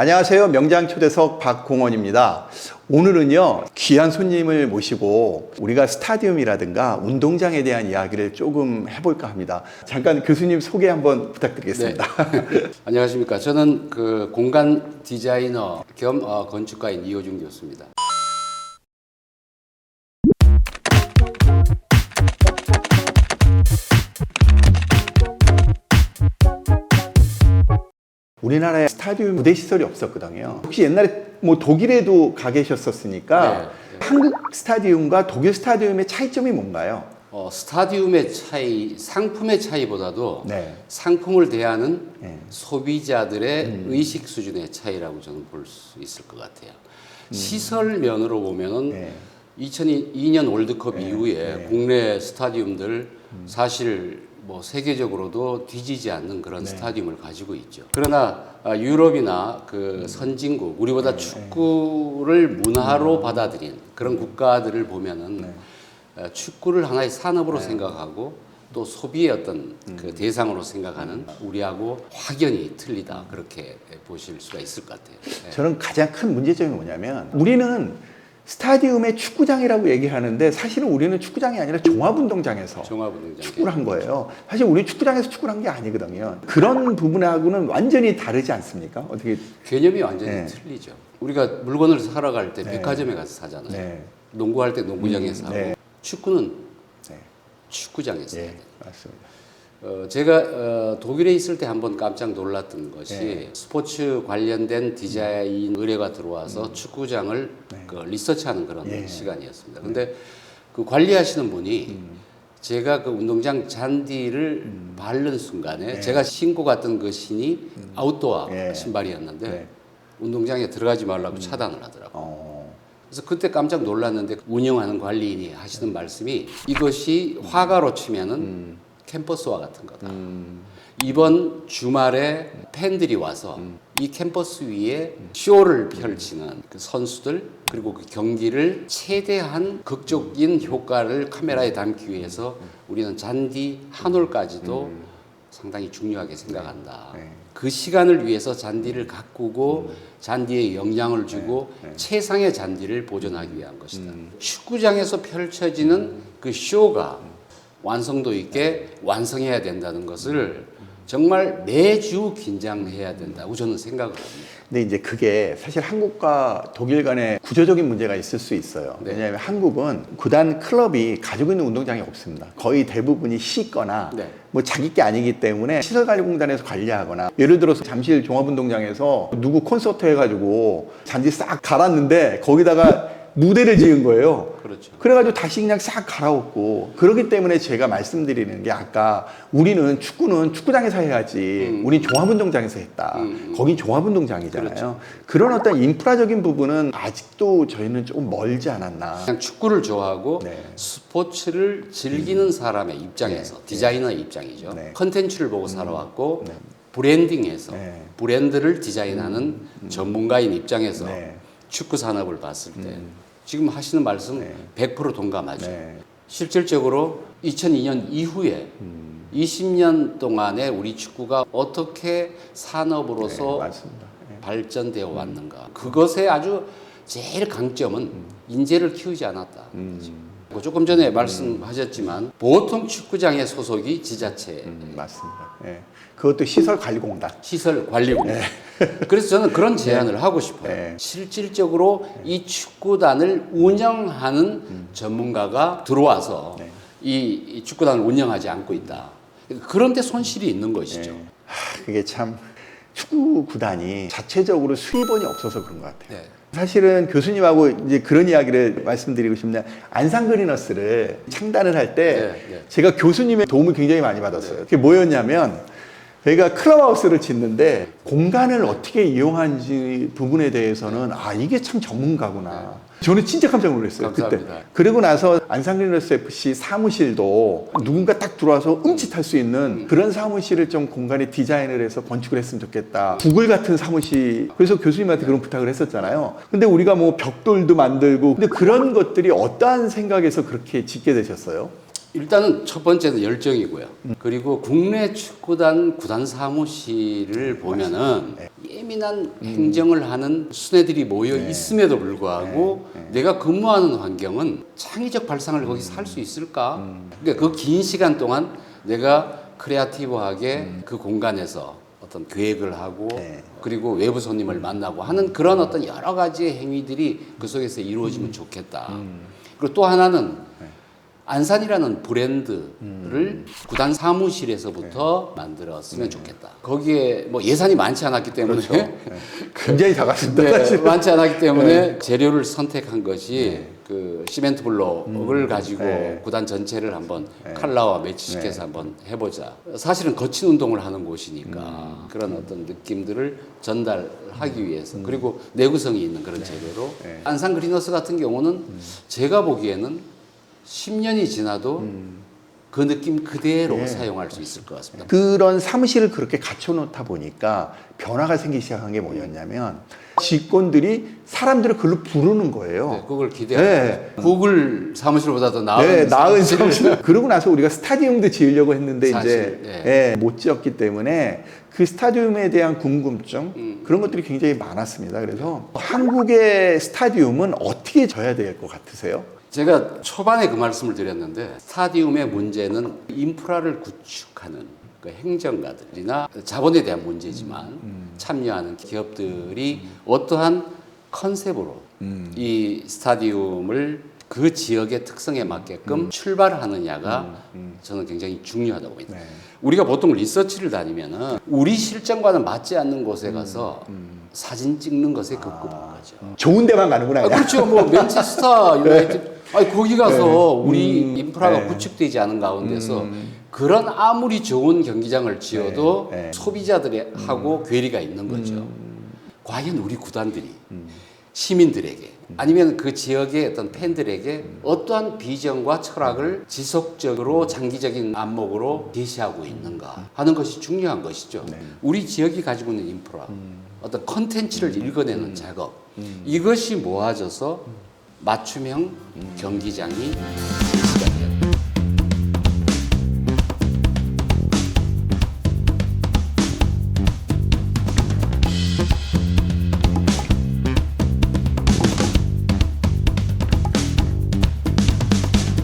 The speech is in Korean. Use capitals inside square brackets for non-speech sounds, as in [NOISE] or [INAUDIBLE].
안녕하세요. 명장 초대석 박공원입니다. 오늘은요, 귀한 손님을 모시고 우리가 스타디움이라든가 운동장에 대한 이야기를 조금 해볼까 합니다. 잠깐 교수님 소개 한번 부탁드리겠습니다. [LAUGHS] 안녕하십니까. 저는 그 공간 디자이너 겸 어, 건축가인 이호준 교수입니다. 우리나라에 스타디움 무대 시설이 없었거든요. 혹시 옛날에 뭐 독일에도 가 계셨었으니까 네, 한국 스타디움과 독일 스타디움의 차이점이 뭔가요? 어, 스타디움의 차이, 상품의 차이보다도 네. 상품을 대하는 네. 음. 소비자들의 의식 수준의 차이라고 저는 볼 수 있을 것 같아요. 음. 시설 면으로 보면은 네. 2002년 월드컵 이후에 네. 음. 국내 스타디움들 사실 뭐 세계적으로도 뒤지지 않는 그런 네. 스타디움을 가지고 있죠. 그러나 아, 유럽이나 그 선진국 네. 우리보다 축구를 문화로 받아들인 그런 국가들을 보면은 네. 어, 축구를 하나의 산업으로 생각하고 또 소비의 어떤 음. 그 대상으로 생각하는 우리하고 확연히 틀리다 그렇게 보실 수가 있을 것 같아요. 네. 저는 가장 큰 문제점이 뭐냐면 우리는 스타디움의 축구장이라고 얘기하는데 사실은 우리는 축구장이 아니라 종합운동장에서 종합운동장 축구를 한 거예요. 사실 우리 축구장에서 축구를 한 게 아니거든요. 그런 부분하고는 완전히 다르지 않습니까? 어떻게? 개념이 완전히 네. 틀리죠. 우리가 물건을 사러 갈 때 네. 백화점에 가서 사잖아요. 네, 농구할 때 농구장에서 음, 하고 네. 축구는 네, 축구장에서 해야 예, 돼요. 맞습니다. 어, 제가 어, 독일에 있을 때 한번 깜짝 놀랐던 것이 네. 스포츠 관련된 디자인 의뢰가 들어와서 축구장을 음. 네. 그 리서치하는 그런 예. 음. 시간이었습니다. 근데 그 관리하시는 분이 제가 그 운동장 잔디를 바른 순간에 음. 네. 제가 신고 갔던 그 신이 아웃도어 예. 신발이었는데 네. 운동장에 들어가지 말라고 차단을 하더라고요. 어, 그래서 그때 깜짝 놀랐는데 운영하는 관리인이 하시는 말씀이 이것이 화가로 치면은 캠퍼스와 같은 거다. 음, 이번 주말에 팬들이 와서 이 캠퍼스 위에 쇼를 펼치는 그 선수들 그리고 그 경기를 최대한 극적인 효과를 카메라에 담기 위해서 우리는 잔디 한 올까지도 상당히 중요하게 생각한다. 네. 그 시간을 위해서 잔디를 가꾸고 잔디에 영향을 주고 최상의 잔디를 보존하기 위한 것이다. 축구장에서 펼쳐지는 그 쇼가 완성도 있게 완성해야 된다는 것을 정말 매주 긴장해야 된다고 저는 생각을 합니다. 근데 이제 그게 사실 한국과 독일 간의 구조적인 문제가 있을 수 있어요. 네. 왜냐하면 한국은 구단 클럽이 가지고 있는 운동장이 없습니다. 거의 대부분이 시거나 네. 뭐 자기 게 아니기 때문에 시설관리공단에서 관리하거나 예를 들어서 잠실 종합운동장에서 누구 콘서트 해가지고 잔디 싹 갈았는데 거기다가 무대를 지은 거예요. 그렇죠. 그래가지고 다시 그냥 싹 갈아엎고 그렇기 때문에 제가 말씀드리는 게 아까 우리는 축구는 축구장에서 해야지 우린 종합운동장에서 했다 음. 거긴 종합운동장이잖아요 그런 어떤 인프라적인 부분은 아직도 저희는 조금 멀지 않았나 그냥 축구를 좋아하고 네. 스포츠를 즐기는 사람의 입장에서 디자이너의 입장이죠. 네. 컨텐츠를 보고 살아왔고 브랜딩에서 네. 브랜드를 디자인하는 전문가인 입장에서 네. 축구 산업을 봤을 때 지금 하시는 말씀 네. 100% 동감하죠. 네. 실질적으로 2002년 이후에 음. 20년 동안에 우리 축구가 어떻게 산업으로서 네, 네. 발전되어 왔는가. 그것의 아주 제일 강점은 인재를 키우지 않았다. 음, 뭐 조금 전에 말씀하셨지만 보통 축구장의 소속이 지자체 음, 맞습니다 예. 그것도 시설 관리공단 시설 관리국. [LAUGHS] 그래서 저는 그런 제안을 하고 싶어요. 네. 실질적으로 이 축구단을 운영하는 전문가가 들어와서 네. 이, 이 축구단을 운영하지 않고 있다. 그런데 손실이 있는 것이죠. 예. 하, 그게 참 축구 구단이 자체적으로 수입원이 없어서 그런 것 같아요 네. 사실은 교수님하고 이제 그런 이야기를 말씀드리고 싶네요. 안상그리너스를 창단을 할때 네, 네. 제가 교수님의 도움을 굉장히 많이 받았어요. 그게 뭐였냐면 저희가 클럽하우스를 짓는데 공간을 어떻게 이용하는지 부분에 대해서는 아 이게 참 전문가구나. 저는 진짜 깜짝 놀랐어요 그때. 감사합니다. 그리고 나서 안상그리너스 FC 사무실도 누군가 딱 들어와서 음짓할 수 있는 그런 사무실을 좀 공간에 디자인을 해서 건축을 했으면 좋겠다. 구글 같은 사무실. 그래서 교수님한테 그런 부탁을 했었잖아요. 근데 우리가 뭐 벽돌도 만들고 근데 그런 것들이 어떠한 생각에서 그렇게 짓게 되셨어요? 일단은 첫 번째는 열정이고요. 그리고 국내 축구단 구단 사무실을 보면은 예민한 행정을 하는 수뇌들이 모여 있음에도 불구하고 내가 근무하는 환경은 창의적 발상을 거기서 할 수 있을까? 그러니까 그 긴 시간 동안 내가 크리에이티브하게 그 공간에서 어떤 계획을 하고 네. 그리고 외부 손님을 만나고 하는 그런 어떤 여러 가지의 행위들이 그 속에서 이루어지면 좋겠다. 그리고 또 하나는 안산이라는 브랜드를 구단 사무실에서부터 만들었으면 좋겠다. 거기에 뭐 예산이 많지 않았기 때문에. 굉장히 작았습니다. 네, 사실. 많지 않았기 때문에 재료를 선택한 것이 그 시멘트 블록을 가지고 네. 구단 전체를 한번 칼라와 매치시켜서 한번 해보자. 사실은 거친 운동을 하는 곳이니까 그런 어떤 느낌들을 전달하기 위해서 그리고 내구성이 있는 그런 재료로 네. 안산 그리너스 같은 경우는 제가 보기에는 10년이 지나도 그 느낌 그대로 네. 사용할 수 있을 것 같습니다. 그런 사무실을 그렇게 갖춰놓다 보니까 변화가 생기기 시작한 게 뭐였냐면 직원들이 사람들을 글로 부르는 거예요. 네, 그걸 기대하고 네. 구글 사무실보다 더 나은 네, 나은 사무실. [LAUGHS] 그러고 나서 우리가 스타디움도 지으려고 했는데 사실, 이제 예. 예, 못 지었기 때문에 그 스타디움에 대한 궁금증 음. 그런 것들이 굉장히 많았습니다. 그래서 한국의 스타디움은 어떻게 져야 될 것 같으세요? 제가 초반에 그 말씀을 드렸는데 스타디움의 문제는 인프라를 구축하는 그 행정가들이나 자본에 대한 문제지만 참여하는 기업들이 어떠한 컨셉으로 이 스타디움을 그 지역의 특성에 맞게끔 출발하느냐가 저는 굉장히 중요하다고 봅니다. 네. 우리가 보통 리서치를 다니면은 우리 실정과는 맞지 않는 곳에 가서 사진 찍는 것에 급급한 거죠. 좋은 데만 가는구나. 아, 그렇죠. 뭐 [LAUGHS] 맨체스터 유나이티드 아니 거기 가서 우리 음, 인프라가 네. 구축되지 않은 가운데서 그런 아무리 좋은 경기장을 지어도 네, 네. 소비자들하고 괴리가 있는 거죠. 음. 과연 우리 구단들이 시민들에게 아니면 그 지역의 어떤 팬들에게 어떠한 비전과 철학을 지속적으로 장기적인 안목으로 제시하고 있는가 하는 것이 중요한 것이죠. 네. 우리 지역이 가지고 있는 인프라, 어떤 컨텐츠를 읽어내는 작업 이것이 모아져서 맞춤형 경기장이